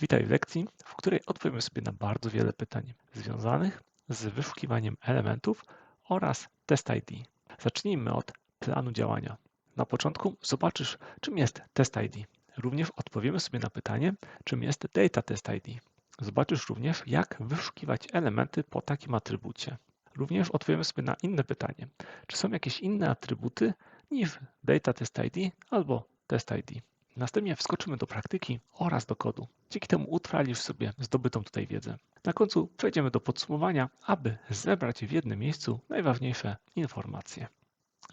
Witaj w lekcji, w której odpowiemy sobie na bardzo wiele pytań związanych z wyszukiwaniem elementów oraz test ID. Zacznijmy od planu działania. Na początku zobaczysz, czym jest test ID. Również odpowiemy sobie na pytanie, czym jest data test ID. Zobaczysz również, jak wyszukiwać elementy po takim atrybucie. Również odpowiemy sobie na inne pytanie, czy są jakieś inne atrybuty niż data test ID albo test ID. Następnie wskoczymy do praktyki oraz do kodu. Dzięki temu utrwalisz sobie zdobytą tutaj wiedzę. Na końcu przejdziemy do podsumowania, aby zebrać w jednym miejscu najważniejsze informacje.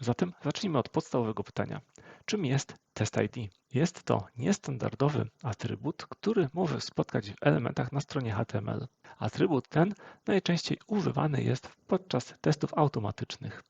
Zatem zacznijmy od podstawowego pytania. Czym jest test ID? Jest to niestandardowy atrybut, który może spotkać w elementach na stronie HTML. Atrybut ten najczęściej używany jest podczas testów automatycznych.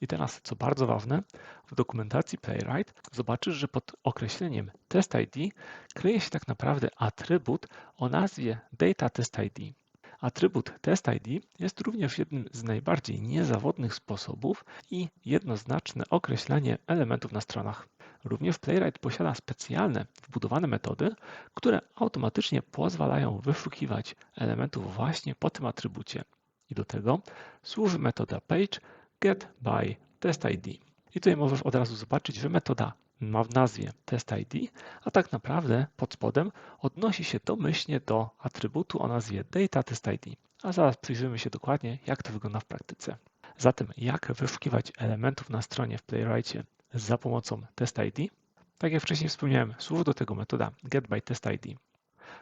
I teraz, co bardzo ważne, w dokumentacji Playwright zobaczysz, że pod określeniem test ID kryje się tak naprawdę atrybut o nazwie data test ID. Atrybut test ID jest również jednym z najbardziej niezawodnych sposobów i jednoznaczne określanie elementów na stronach. Również Playwright posiada specjalne wbudowane metody, które automatycznie pozwalają wyszukiwać elementów właśnie po tym atrybucie. I do tego służy metoda page get by test ID. I tutaj możesz od razu zobaczyć, że metoda ma w nazwie test ID, a tak naprawdę pod spodem odnosi się domyślnie do atrybutu o nazwie data test ID. A zaraz przyjrzymy się dokładnie, jak to wygląda w praktyce. Zatem jak wyszukiwać elementów na stronie w Playwrightie za pomocą test ID? Tak jak wcześniej wspomniałem, służy do tego metoda getByTestID.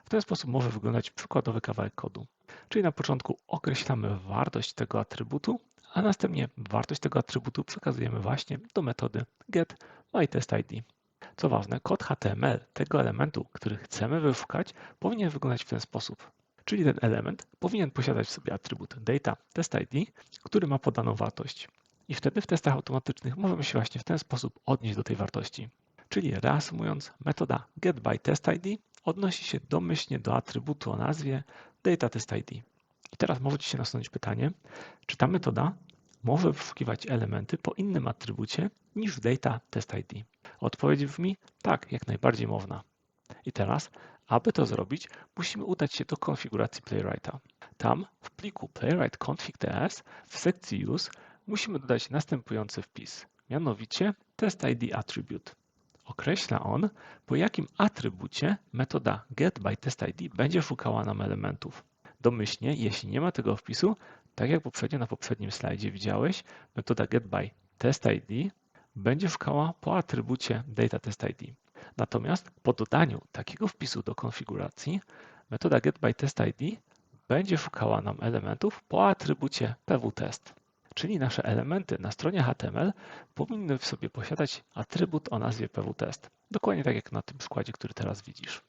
W ten sposób może wyglądać przykładowy kawałek kodu. Czyli na początku określamy wartość tego atrybutu, a następnie wartość tego atrybutu przekazujemy właśnie do metody getMyTestID. Co ważne, kod HTML tego elementu, który chcemy wyszukać, powinien wyglądać w ten sposób. Czyli ten element powinien posiadać w sobie atrybut data testID, który ma podaną wartość. I wtedy w testach automatycznych możemy się właśnie w ten sposób odnieść do tej wartości. Czyli reasumując, metoda getByTestID odnosi się domyślnie do atrybutu o nazwie dataTestID. I teraz może Ci się nasunąć pytanie, czy ta metoda może wyszukiwać elementy po innym atrybucie niż dataTestID? Odpowiedź brzmi tak, jak najbardziej można. I teraz, aby to zrobić, musimy udać się do konfiguracji Playwrighta. Tam w pliku playwright.config.ts w sekcji use musimy dodać następujący wpis, mianowicie testID attribute. Określa on, po jakim atrybucie metoda getByTestID będzie szukała nam elementów. Domyślnie, jeśli nie ma tego wpisu, tak jak poprzednio na poprzednim slajdzie widziałeś, metoda getByTestID będzie szukała po atrybucie dataTestID. Natomiast po dodaniu takiego wpisu do konfiguracji, metoda getByTestID będzie szukała nam elementów po atrybucie pwtest czyli nasze elementy na stronie HTML powinny w sobie posiadać atrybut o nazwie pwtest. Dokładnie tak jak na tym przykładzie, który teraz widzisz.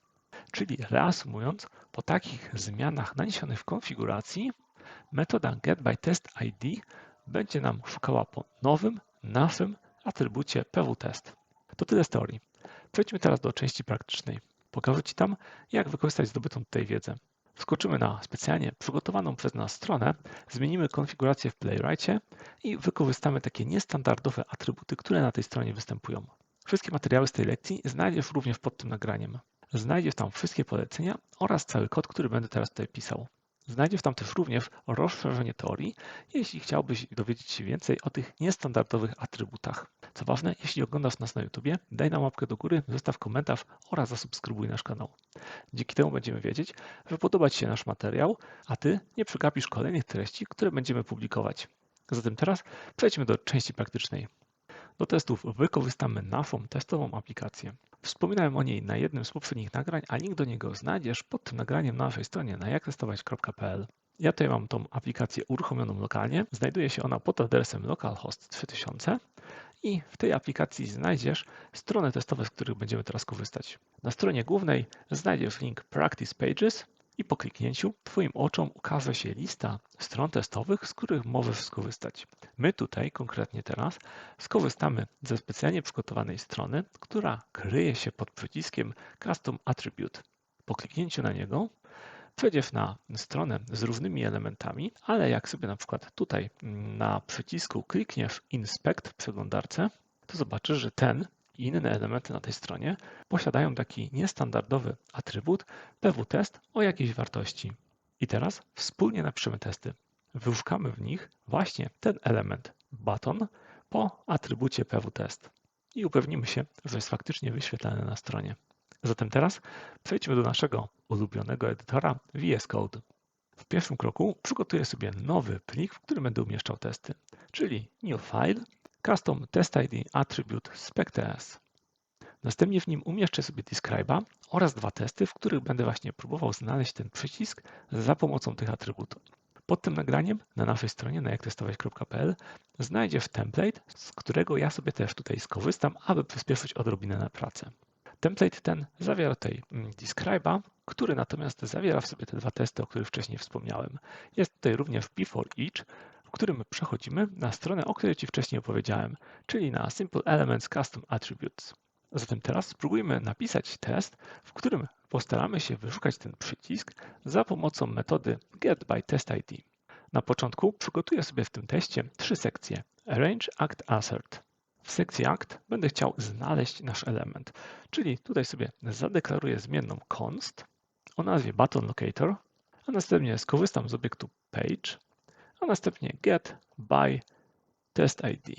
Czyli reasumując, po takich zmianach naniesionych w konfiguracji, metoda getByTestID będzie nam szukała po nowym, naszym atrybucie pwtest. To tyle z teorii. Przejdźmy teraz do części praktycznej. Pokażę Ci tam, jak wykorzystać zdobytą tutaj wiedzę. Wskoczymy na specjalnie przygotowaną przez nas stronę, zmienimy konfigurację w Playwrightie i wykorzystamy takie niestandardowe atrybuty, które na tej stronie występują. Wszystkie materiały z tej lekcji znajdziesz również pod tym nagraniem. Znajdziesz tam wszystkie polecenia oraz cały kod, który będę teraz tutaj pisał. Znajdziesz tam też również rozszerzenie teorii, jeśli chciałbyś dowiedzieć się więcej o tych niestandardowych atrybutach. Co ważne, jeśli oglądasz nas na YouTube, daj nam łapkę do góry, zostaw komentarz oraz zasubskrybuj nasz kanał. Dzięki temu będziemy wiedzieć, że podoba Ci się nasz materiał, a Ty nie przegapisz kolejnych treści, które będziemy publikować. Zatem teraz przejdźmy do części praktycznej. Do testów wykorzystamy naszą testową aplikację. Wspominałem o niej na jednym z poprzednich nagrań, a link do niego znajdziesz pod tym nagraniem na naszej stronie na jaktestować.pl. Ja tutaj mam tą aplikację uruchomioną lokalnie. Znajduje się ona pod adresem localhost 3000 i w tej aplikacji znajdziesz strony testowe, z których będziemy teraz korzystać. Na stronie głównej znajdziesz link Practice Pages i po kliknięciu Twoim oczom ukaże się lista stron testowych, z których możesz skorzystać. My tutaj konkretnie teraz skorzystamy ze specjalnie przygotowanej strony, która kryje się pod przyciskiem Custom Attribute. Po kliknięciu na niego przejdziesz na stronę z różnymi elementami, ale jak sobie na przykład tutaj na przycisku klikniesz Inspect w przeglądarce, to zobaczysz, że ten i inne elementy na tej stronie posiadają taki niestandardowy atrybut pwtest o jakiejś wartości. I teraz wspólnie napiszemy testy. Wyszukamy w nich właśnie ten element button po atrybucie pwtest i upewnimy się, że jest faktycznie wyświetlany na stronie. Zatem teraz przejdźmy do naszego ulubionego edytora VS Code. W pierwszym kroku przygotuję sobie nowy plik, w którym będę umieszczał testy, czyli new file, custom test ID attribute spec.ts. Następnie w nim umieszczę sobie describe'a oraz dwa testy, w których będę właśnie próbował znaleźć ten przycisk za pomocą tych atrybutów. Pod tym nagraniem na naszej stronie na jaktestować.pl znajdziesz template, z którego ja sobie też tutaj skorzystam, aby przyspieszyć odrobinę na pracę. Template ten zawiera tutaj mm, describe'a, który natomiast zawiera w sobie te dwa testy, o których wcześniej wspomniałem. Jest tutaj również before each, którym przechodzimy na stronę, o której Ci wcześniej opowiedziałem, czyli na Simple Elements Custom Attributes. Zatem teraz spróbujmy napisać test, w którym postaramy się wyszukać ten przycisk za pomocą metody getByTestID. Na początku przygotuję sobie w tym teście trzy sekcje Arrange, Act, Assert. W sekcji Act będę chciał znaleźć nasz element, czyli tutaj sobie zadeklaruję zmienną const o nazwie button locator, a następnie skorzystam z obiektu page, a następnie get by test ID.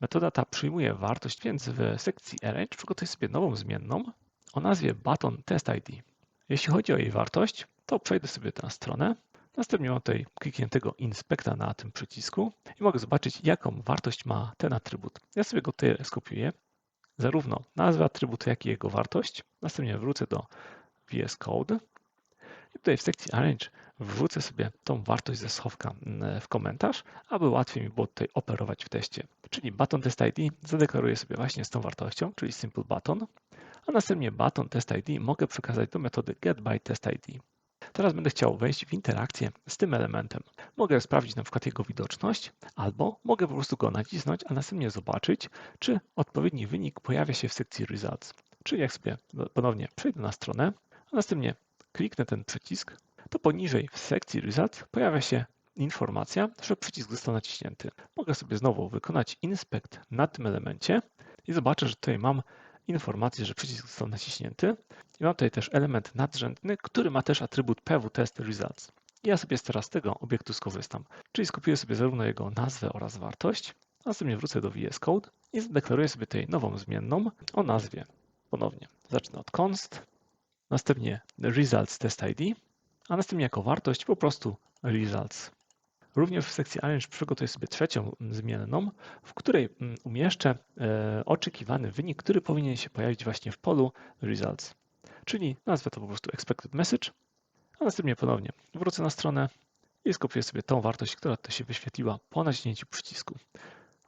Metoda ta przyjmuje wartość, więc w sekcji arrange przygotuję sobie nową zmienną o nazwie button test ID. Jeśli chodzi o jej wartość, to przejdę sobie na stronę. Następnie mam tutaj klikniętego inspekta na tym przycisku i mogę zobaczyć, jaką wartość ma ten atrybut. Ja sobie go tutaj skopiuję, zarówno nazwę atrybutu, jak i jego wartość. Następnie wrócę do VS Code i tutaj w sekcji Arrange wrzucę sobie tą wartość ze schowka mm, w komentarz, aby łatwiej mi było tutaj operować w teście. Czyli button test ID zadeklaruję sobie właśnie z tą wartością, czyli simple button, a następnie button test ID mogę przekazać do metody getByTestID. Teraz będę chciał wejść w interakcję z tym elementem. Mogę sprawdzić na przykład jego widoczność, albo mogę po prostu go nacisnąć, a następnie zobaczyć, czy odpowiedni wynik pojawia się w sekcji Results. Czyli jak sobie ponownie przejdę na stronę, a następnie kliknę ten przycisk, to poniżej w sekcji Results pojawia się informacja, że przycisk został naciśnięty. Mogę sobie znowu wykonać inspekt na tym elemencie i zobaczę, że tutaj mam informację, że przycisk został naciśnięty. I mam tutaj też element nadrzędny, który ma też atrybut pwtest results. I ja sobie teraz z tego obiektu skorzystam, czyli skopiuję sobie zarówno jego nazwę oraz wartość, następnie wrócę do VS Code i zadeklaruję sobie tutaj nową zmienną o nazwie. Ponownie zacznę od const, następnie results test ID, a następnie jako wartość po prostu results. Również w sekcji Arrange przygotuję sobie trzecią zmienną, w której mm, umieszczę e, oczekiwany wynik, który powinien się pojawić właśnie w polu results. Czyli nazwę to po prostu expected message, a następnie ponownie wrócę na stronę i skopiuję sobie tą wartość, która to się wyświetliła po naciśnięciu przycisku.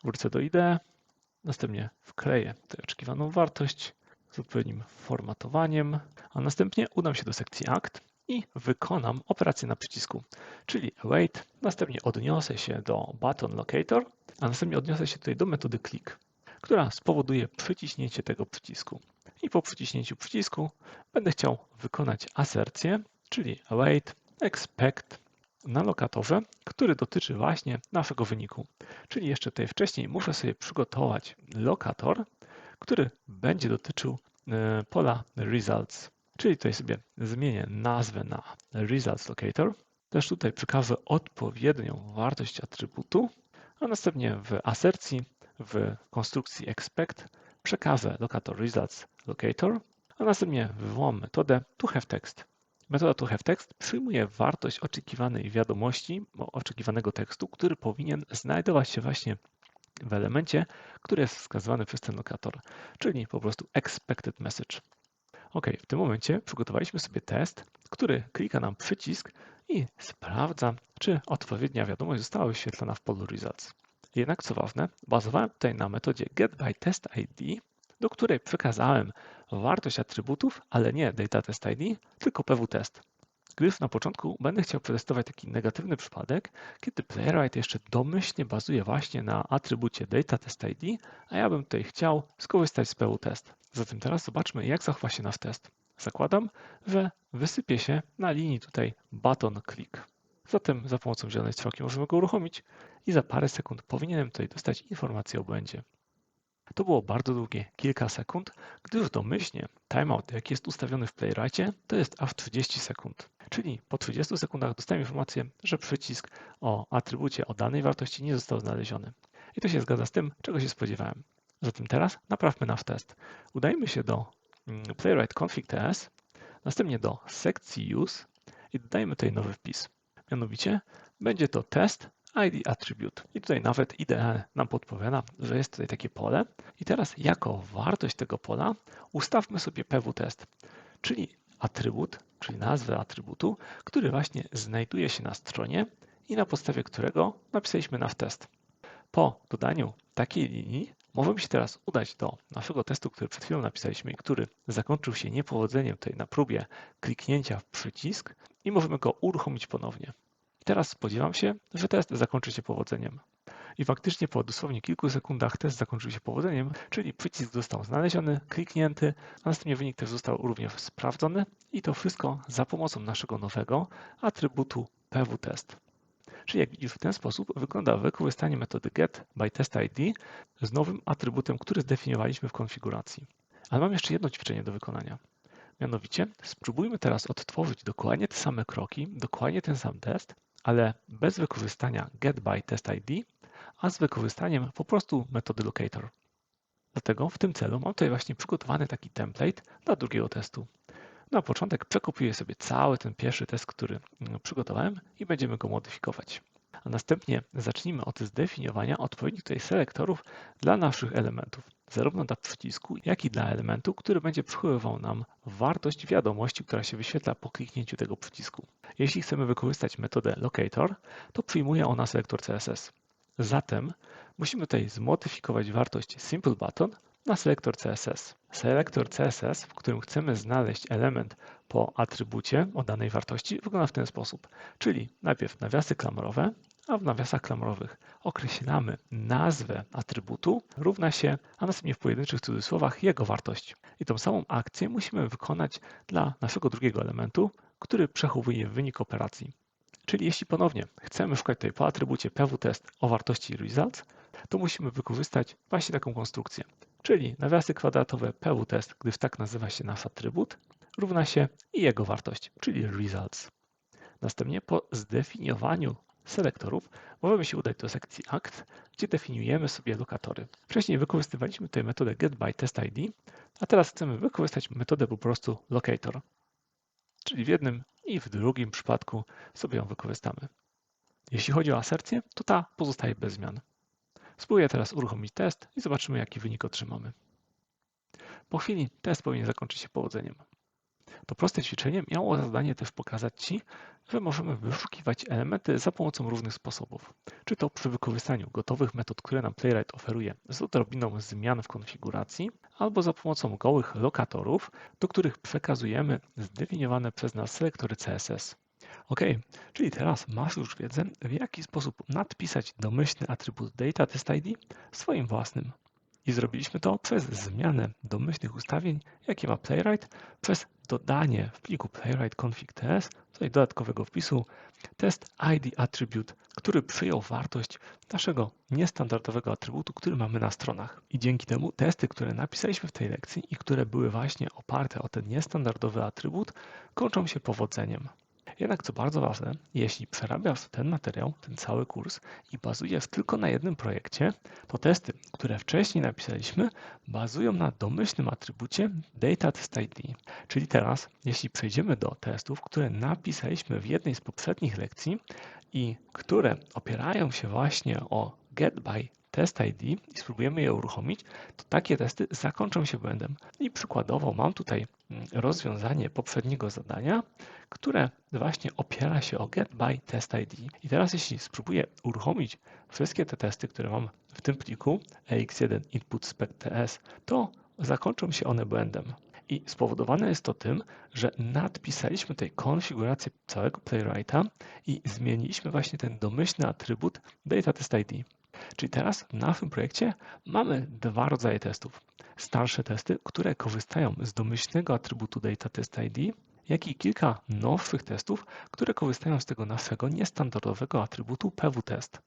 Wrócę do IDE, następnie wkleję tę oczekiwaną wartość z odpowiednim formatowaniem, a następnie udam się do sekcji Act i wykonam operację na przycisku, czyli await, następnie odniosę się do button locator, a następnie odniosę się tutaj do metody click, która spowoduje przyciśnięcie tego przycisku. I po przyciśnięciu przycisku będę chciał wykonać asercję, czyli await expect na lokatorze, który dotyczy właśnie naszego wyniku. Czyli jeszcze tutaj wcześniej muszę sobie przygotować lokator, który będzie dotyczył e, pola results. Czyli tutaj sobie zmienię nazwę na Results Locator. Też tutaj przekażę odpowiednią wartość atrybutu, a następnie w asercji w konstrukcji expect przekażę lokator Results Locator, a następnie wywołam metodę toHaveText. Metoda toHaveText przyjmuje wartość oczekiwanej wiadomości, oczekiwanego tekstu, który powinien znajdować się właśnie w elemencie, który jest wskazywany przez ten lokator, czyli po prostu expected message. OK, w tym momencie przygotowaliśmy sobie test, który klika nam przycisk i sprawdza, czy odpowiednia wiadomość została wyświetlona w polu results. Jednak co ważne, bazowałem tutaj na metodzie getByTestID, do której przekazałem wartość atrybutów, ale nie DataTestID, tylko pwtest. Gdyż na początku będę chciał przetestować taki negatywny przypadek, kiedy Playwright jeszcze domyślnie bazuje właśnie na atrybucie DataTestID, a ja bym tutaj chciał skorzystać z pwtest. Zatem teraz zobaczmy, jak zachowa się nasz test. Zakładam, że wysypie się na linii tutaj button click. Zatem za pomocą zielonej strzałki możemy go uruchomić i za parę sekund powinienem tutaj dostać informację o błędzie. To było bardzo długie, kilka sekund, gdyż domyślnie timeout, jaki jest ustawiony w Playwrightie, to jest aż 30 sekund. Czyli po 30 sekundach dostałem informację, że przycisk o atrybucie o danej wartości nie został znaleziony. I to się zgadza z tym, czego się spodziewałem. Zatem teraz naprawmy nasz test. Udajmy się do mm, Playwright config.ts, następnie do sekcji use i dodajmy tutaj nowy wpis. Mianowicie będzie to test ID attribute. I tutaj nawet IDE nam podpowiada, że jest tutaj takie pole. I teraz jako wartość tego pola ustawmy sobie PW test, czyli atrybut, czyli nazwę atrybutu, który właśnie znajduje się na stronie i na podstawie którego napisaliśmy nasz test. Po dodaniu takiej linii możemy się teraz udać do naszego testu, który przed chwilą napisaliśmy i który zakończył się niepowodzeniem tutaj na próbie kliknięcia w przycisk i możemy go uruchomić ponownie. Teraz spodziewam się, że test zakończy się powodzeniem. I faktycznie po dosłownie kilku sekundach test zakończył się powodzeniem, czyli przycisk został znaleziony, kliknięty, a następnie wynik też został również sprawdzony i to wszystko za pomocą naszego nowego atrybutu pwtest. Czyli jak widzisz w ten sposób wygląda wykorzystanie metody getByTestID z nowym atrybutem, który zdefiniowaliśmy w konfiguracji. Ale mam jeszcze jedno ćwiczenie do wykonania. Mianowicie spróbujmy teraz odtworzyć dokładnie te same kroki, dokładnie ten sam test, ale bez wykorzystania getByTestID, a z wykorzystaniem po prostu metody locator. Dlatego w tym celu mam tutaj właśnie przygotowany taki template dla drugiego testu. Na początek przekopiuję sobie cały ten pierwszy test, który mm, przygotowałem i będziemy go modyfikować. A następnie zacznijmy od zdefiniowania odpowiednich tutaj selektorów dla naszych elementów, zarówno dla przycisku, jak i dla elementu, który będzie przechowywał nam wartość wiadomości, która się wyświetla po kliknięciu tego przycisku. Jeśli chcemy wykorzystać metodę locator, to przyjmuje ona selektor CSS. Zatem musimy tutaj zmodyfikować wartość simple button na selektor CSS. Selektor CSS, w którym chcemy znaleźć element po atrybucie o danej wartości, wygląda w ten sposób. Czyli najpierw nawiasy klamrowe, a w nawiasach klamrowych określamy nazwę atrybutu równa się, a następnie w pojedynczych cudzysłowach jego wartość. I tą samą akcję musimy wykonać dla naszego drugiego elementu, który przechowuje wynik operacji. Czyli jeśli ponownie chcemy szukać tutaj po atrybucie pwtest o wartości results, to musimy wykorzystać właśnie taką konstrukcję. Czyli nawiasy kwadratowe pwtest, gdyż tak nazywa się nasz atrybut, równa się i jego wartość, czyli results. Następnie po zdefiniowaniu selektorów możemy się udać do sekcji act, gdzie definiujemy sobie lokatory. Wcześniej wykorzystywaliśmy tutaj metodę getByTestID, a teraz chcemy wykorzystać metodę po prostu locator. Czyli w jednym i w drugim przypadku sobie ją wykorzystamy. Jeśli chodzi o asercję, to ta pozostaje bez zmian. Spróbuję teraz uruchomić test i zobaczymy, jaki wynik otrzymamy. Po chwili test powinien zakończyć się powodzeniem. To proste ćwiczenie miało za zadanie też pokazać Ci, że możemy wyszukiwać elementy za pomocą różnych sposobów. Czy to przy wykorzystaniu gotowych metod, które nam Playwright oferuje z odrobiną zmian w konfiguracji, albo za pomocą gołych lokatorów, do których przekazujemy zdefiniowane przez nas selektory CSS. Ok, czyli teraz masz już wiedzę, w jaki sposób nadpisać domyślny atrybut DataTestID swoim własnym. I zrobiliśmy to przez zmianę domyślnych ustawień, jakie ma Playwright, przez dodanie w pliku playwright config.ts tutaj dodatkowego wpisu test ID attribute, który przyjął wartość naszego niestandardowego atrybutu, który mamy na stronach. I dzięki temu testy, które napisaliśmy w tej lekcji i które były właśnie oparte o ten niestandardowy atrybut, kończą się powodzeniem. Jednak co bardzo ważne, jeśli przerabiasz ten materiał, ten cały kurs i bazujesz tylko na jednym projekcie, to testy, które wcześniej napisaliśmy, bazują na domyślnym atrybucie DataTestID. Czyli teraz, jeśli przejdziemy do testów, które napisaliśmy w jednej z poprzednich lekcji i które opierają się właśnie o getBy test ID i spróbujemy je uruchomić, to takie testy zakończą się błędem. I przykładowo mam tutaj mm, rozwiązanie poprzedniego zadania, które właśnie opiera się o get by test ID. I teraz jeśli spróbuję uruchomić wszystkie te testy, które mam w tym pliku ex1 input spec.ts, to zakończą się one błędem. I spowodowane jest to tym, że nadpisaliśmy tej konfigurację całego Playwrighta i zmieniliśmy właśnie ten domyślny atrybut DataTestID. Czyli teraz w naszym projekcie mamy dwa rodzaje testów. Starsze testy, które korzystają z domyślnego atrybutu DataTestID, jak i kilka nowszych testów, które korzystają z tego naszego niestandardowego atrybutu pwtest.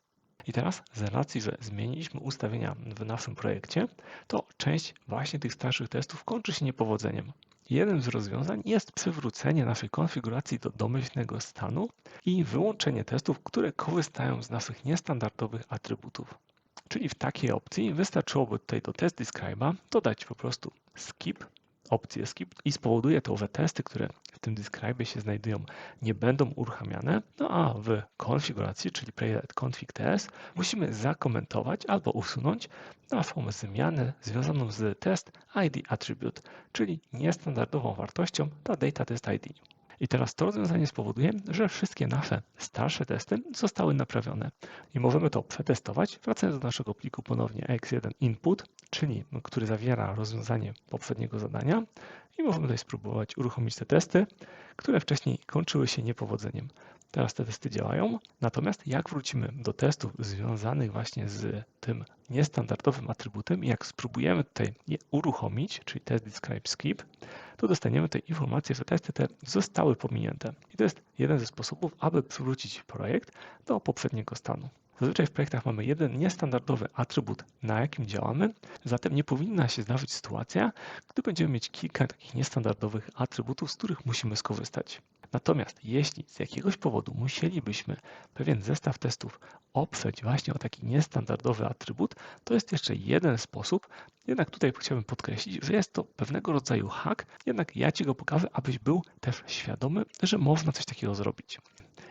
I teraz z racji, że zmieniliśmy ustawienia w naszym projekcie, to część właśnie tych starszych testów kończy się niepowodzeniem. Jednym z rozwiązań jest przywrócenie naszej konfiguracji do domyślnego stanu i wyłączenie testów, które korzystają z naszych niestandardowych atrybutów. Czyli w takiej opcji wystarczyłoby tutaj do test describe'a dodać po prostu skip, opcję skip i spowoduje to, że testy, które tym describe się znajdują, nie będą uruchamiane. No a w konfiguracji, czyli config.ts, musimy zakomentować albo usunąć naszą zmianę związaną z test ID attribute, czyli niestandardową wartością dla data test ID. I teraz to rozwiązanie spowoduje, że wszystkie nasze starsze testy zostały naprawione i możemy to przetestować, wracając do naszego pliku ponownie x1 input, czyli który zawiera rozwiązanie poprzedniego zadania i możemy tutaj spróbować uruchomić te testy, które wcześniej kończyły się niepowodzeniem. Teraz te testy działają, natomiast jak wrócimy do testów związanych właśnie z tym niestandardowym atrybutem i jak spróbujemy tutaj je uruchomić, czyli test describe skip, to dostaniemy tej informację, że testy te zostały pominięte. I to jest jeden ze sposobów, aby przywrócić projekt do poprzedniego stanu. Zazwyczaj w projektach mamy jeden niestandardowy atrybut, na jakim działamy, zatem nie powinna się zdarzyć sytuacja, gdy będziemy mieć kilka takich niestandardowych atrybutów, z których musimy skorzystać. Natomiast jeśli z jakiegoś powodu musielibyśmy pewien zestaw testów oprzeć właśnie o taki niestandardowy atrybut, to jest jeszcze jeden sposób. Jednak tutaj chciałbym podkreślić, że jest to pewnego rodzaju hack, jednak ja Ci go pokażę, abyś był też świadomy, że można coś takiego zrobić.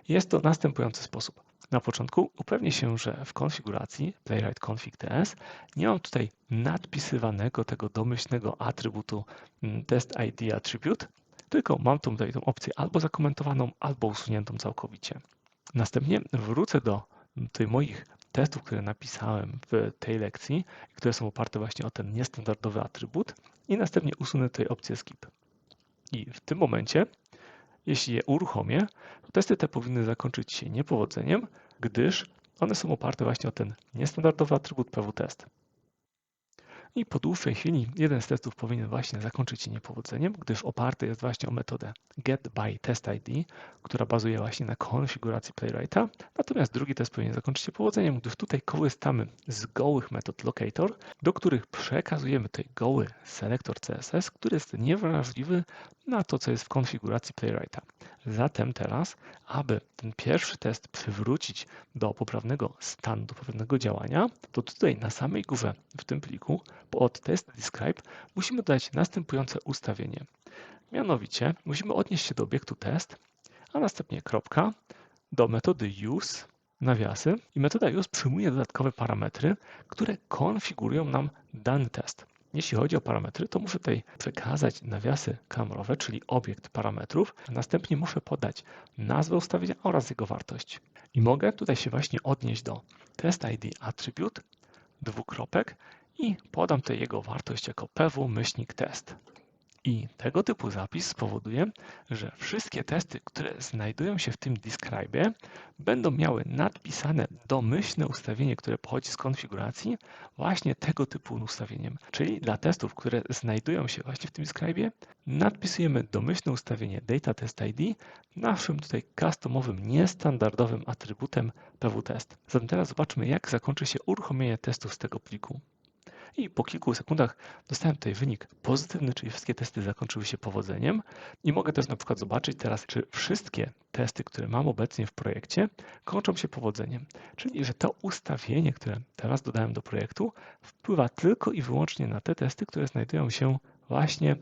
Jest to następujący sposób. Na początku upewnij się, że w konfiguracji playwright config.ts nie mam tutaj nadpisywanego tego domyślnego atrybutu mm, test ID attribute, tylko mam tutaj tą opcję albo zakomentowaną, albo usuniętą całkowicie. Następnie wrócę do tych moich testów, które napisałem w tej lekcji, które są oparte właśnie o ten niestandardowy atrybut i następnie usunę tutaj opcję skip. I w tym momencie, jeśli je uruchomię, to testy te powinny zakończyć się niepowodzeniem, gdyż one są oparte właśnie o ten niestandardowy atrybut PWTest. I po dłuższej chwili jeden z testów powinien właśnie zakończyć się niepowodzeniem, gdyż oparty jest właśnie o metodę getByTestID, która bazuje właśnie na konfiguracji Playwrighta. Natomiast drugi test powinien zakończyć się powodzeniem, gdyż tutaj korzystamy z gołych metod locator, do których przekazujemy tutaj goły selektor CSS, który jest niewrażliwy na to, co jest w konfiguracji Playwrighta. Zatem teraz, aby ten pierwszy test przywrócić do poprawnego stanu, do poprawnego działania, to tutaj na samej górze w tym pliku pod test describe musimy dodać następujące ustawienie. Mianowicie musimy odnieść się do obiektu test, a następnie kropka do metody use nawiasy i metoda use przyjmuje dodatkowe parametry, które konfigurują nam dany test. Jeśli chodzi o parametry, to muszę tutaj przekazać nawiasy klamerowe, czyli obiekt parametrów. Następnie muszę podać nazwę ustawienia oraz jego wartość. I mogę tutaj się właśnie odnieść do test ID attribute, dwukropek i podam tutaj jego wartość jako pw-test. I tego typu zapis spowoduje, że wszystkie testy, które znajdują się w tym describe, będą miały nadpisane domyślne ustawienie, które pochodzi z konfiguracji, właśnie tego typu ustawieniem. Czyli dla testów, które znajdują się właśnie w tym describe, nadpisujemy domyślne ustawienie data test ID naszym tutaj customowym, niestandardowym atrybutem pwtest. Zatem teraz zobaczmy, jak zakończy się uruchomienie testów z tego pliku. I po kilku sekundach dostałem tutaj wynik pozytywny, czyli wszystkie testy zakończyły się powodzeniem. I mogę też na przykład zobaczyć teraz, czy wszystkie testy, które mam obecnie w projekcie, kończą się powodzeniem. Czyli, że to ustawienie, które teraz dodałem do projektu, wpływa tylko i wyłącznie na te testy, które znajdują się właśnie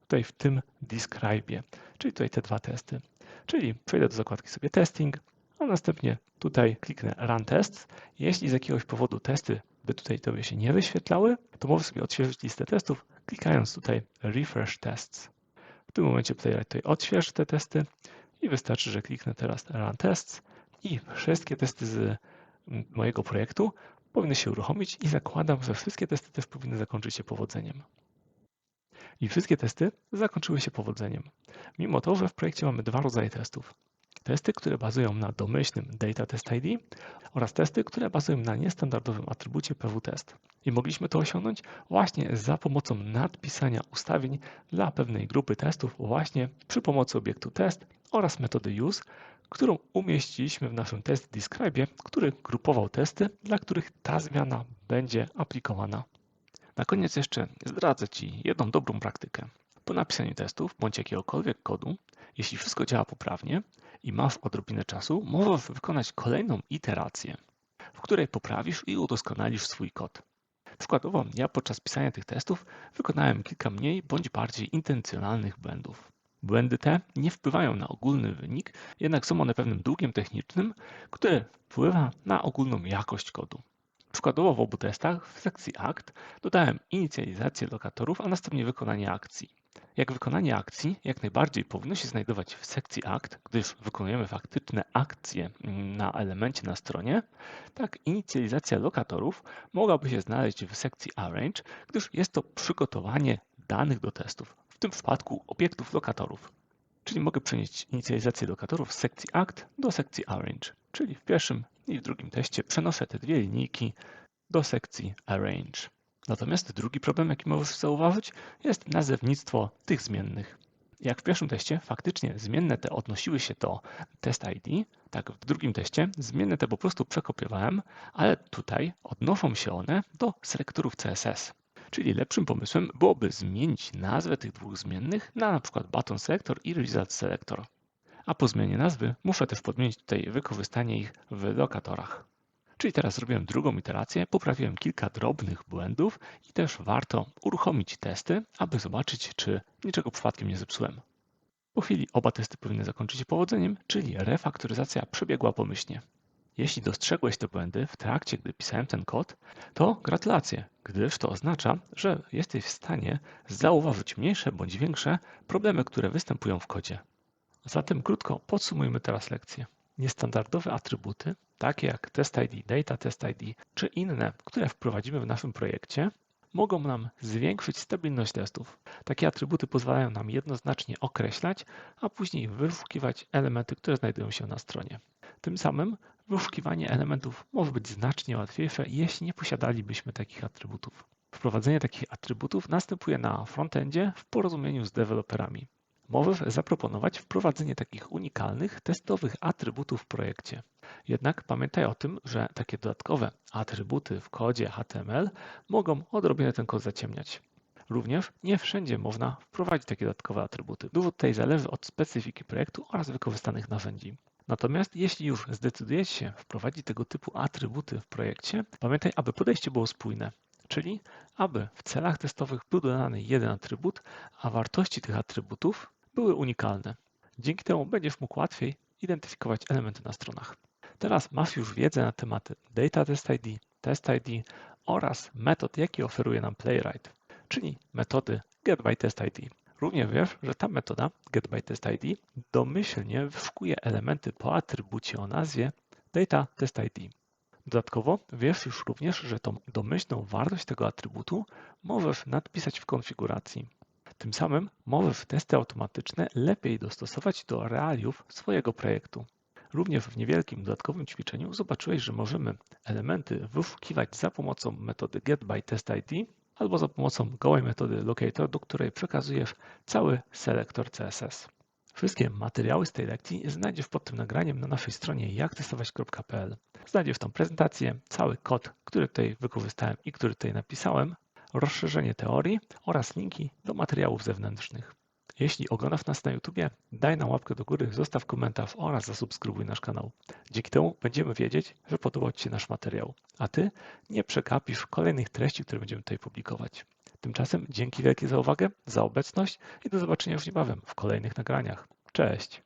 tutaj w tym describe, czyli tutaj te dwa testy. Czyli przejdę do zakładki sobie testing, a następnie tutaj kliknę Run Tests. Jeśli z jakiegoś powodu testy by tutaj tobie się nie wyświetlały, to możesz sobie odświeżyć listę testów, klikając tutaj Refresh Tests. W tym momencie Playwright tutaj odświeży te testy i wystarczy, że kliknę teraz Run Tests i wszystkie testy z mojego projektu powinny się uruchomić i zakładam, że wszystkie testy też powinny zakończyć się powodzeniem. I wszystkie testy zakończyły się powodzeniem. Mimo to, że w projekcie mamy dwa rodzaje testów. Testy, które bazują na domyślnym Data Test ID oraz testy, które bazują na niestandardowym atrybucie PWTest. I mogliśmy to osiągnąć właśnie za pomocą nadpisania ustawień dla pewnej grupy testów właśnie przy pomocy obiektu test oraz metody use, którą umieściliśmy w naszym test describe, który grupował testy, dla których ta zmiana będzie aplikowana. Na koniec jeszcze zdradzę Ci jedną dobrą praktykę. Po napisaniu testów bądź jakiegokolwiek kodu, jeśli wszystko działa poprawnie i masz odrobinę czasu, możesz wykonać kolejną iterację, w której poprawisz i udoskonalisz swój kod. Przykładowo, ja podczas pisania tych testów wykonałem kilka mniej bądź bardziej intencjonalnych błędów. Błędy te nie wpływają na ogólny wynik, jednak są one pewnym długiem technicznym, który wpływa na ogólną jakość kodu. Przykładowo w obu testach w sekcji Act dodałem inicjalizację lokatorów, a następnie wykonanie akcji. Jak wykonanie akcji jak najbardziej powinno się znajdować w sekcji Act, gdyż wykonujemy faktyczne akcje na elemencie na stronie, tak inicjalizacja lokatorów mogłaby się znaleźć w sekcji Arrange, gdyż jest to przygotowanie danych do testów, w tym przypadku obiektów lokatorów. Czyli mogę przenieść inicjalizację lokatorów z sekcji Act do sekcji Arrange, czyli w pierwszym i w drugim teście przenoszę te dwie linijki do sekcji Arrange. Natomiast drugi problem, jaki możesz zauważyć, jest nazewnictwo tych zmiennych. Jak w pierwszym teście faktycznie zmienne te odnosiły się do test ID, tak w drugim teście zmienne te po prostu przekopiowałem, ale tutaj odnoszą się one do selektorów CSS. Czyli lepszym pomysłem byłoby zmienić nazwę tych dwóch zmiennych na np. button selector i result selector. A po zmianie nazwy muszę też podmienić tutaj wykorzystanie ich w lokatorach. Czyli teraz zrobiłem drugą iterację, poprawiłem kilka drobnych błędów i też warto uruchomić testy, aby zobaczyć, czy niczego przypadkiem nie zepsułem. Po chwili oba testy powinny zakończyć się powodzeniem, czyli refaktoryzacja przebiegła pomyślnie. Jeśli dostrzegłeś te błędy w trakcie, gdy pisałem ten kod, to gratulacje, gdyż to oznacza, że jesteś w stanie zauważyć mniejsze bądź większe problemy, które występują w kodzie. Zatem krótko podsumujmy teraz lekcję. Niestandardowe atrybuty, takie jak test ID, data test ID czy inne, które wprowadzimy w naszym projekcie, mogą nam zwiększyć stabilność testów. Takie atrybuty pozwalają nam jednoznacznie określać, a później wyszukiwać elementy, które znajdują się na stronie. Tym samym wyszukiwanie elementów może być znacznie łatwiejsze, jeśli nie posiadalibyśmy takich atrybutów. Wprowadzenie takich atrybutów następuje na frontendzie w porozumieniu z deweloperami. Zaproponować wprowadzenie takich unikalnych, testowych atrybutów w projekcie. Jednak pamiętaj o tym, że takie dodatkowe atrybuty w kodzie HTML mogą odrobinę ten kod zaciemniać. Również nie wszędzie można wprowadzić takie dodatkowe atrybuty. Dużo tutaj zależy od specyfiki projektu oraz wykorzystanych narzędzi. Natomiast jeśli już zdecydujecie się wprowadzić tego typu atrybuty w projekcie, pamiętaj, aby podejście było spójne. Czyli aby w celach testowych był dodany jeden atrybut, a wartości tych atrybutów były unikalne. Dzięki temu będziesz mógł łatwiej identyfikować elementy na stronach. Teraz masz już wiedzę na tematy Data Test ID, Test ID oraz metod, jaki oferuje nam Playwright, czyli metody getByTestID. Również wiesz, że ta metoda getByTestID domyślnie wyszukuje elementy po atrybucie o nazwie Data Test ID. Dodatkowo wiesz już również, że tą domyślną wartość tego atrybutu możesz nadpisać w konfiguracji. Tym samym możesz testy automatyczne lepiej dostosować do realiów swojego projektu. Również w niewielkim dodatkowym ćwiczeniu zobaczyłeś, że możemy elementy wyszukiwać za pomocą metody getByTestID albo za pomocą gołej metody locator, do której przekazujesz cały selektor CSS. Wszystkie materiały z tej lekcji znajdziesz pod tym nagraniem na naszej stronie jaktestować.pl. Znajdziesz tą prezentację, cały kod, który tutaj wykorzystałem i który tutaj napisałem, rozszerzenie teorii oraz linki do materiałów zewnętrznych. Jeśli oglądasz nas na YouTube, daj nam łapkę do góry, zostaw komentarz oraz zasubskrybuj nasz kanał. Dzięki temu będziemy wiedzieć, że podobał Ci się nasz materiał, a Ty nie przekapisz kolejnych treści, które będziemy tutaj publikować. Tymczasem dzięki wielkie za uwagę, za obecność i do zobaczenia już niebawem w kolejnych nagraniach. Cześć!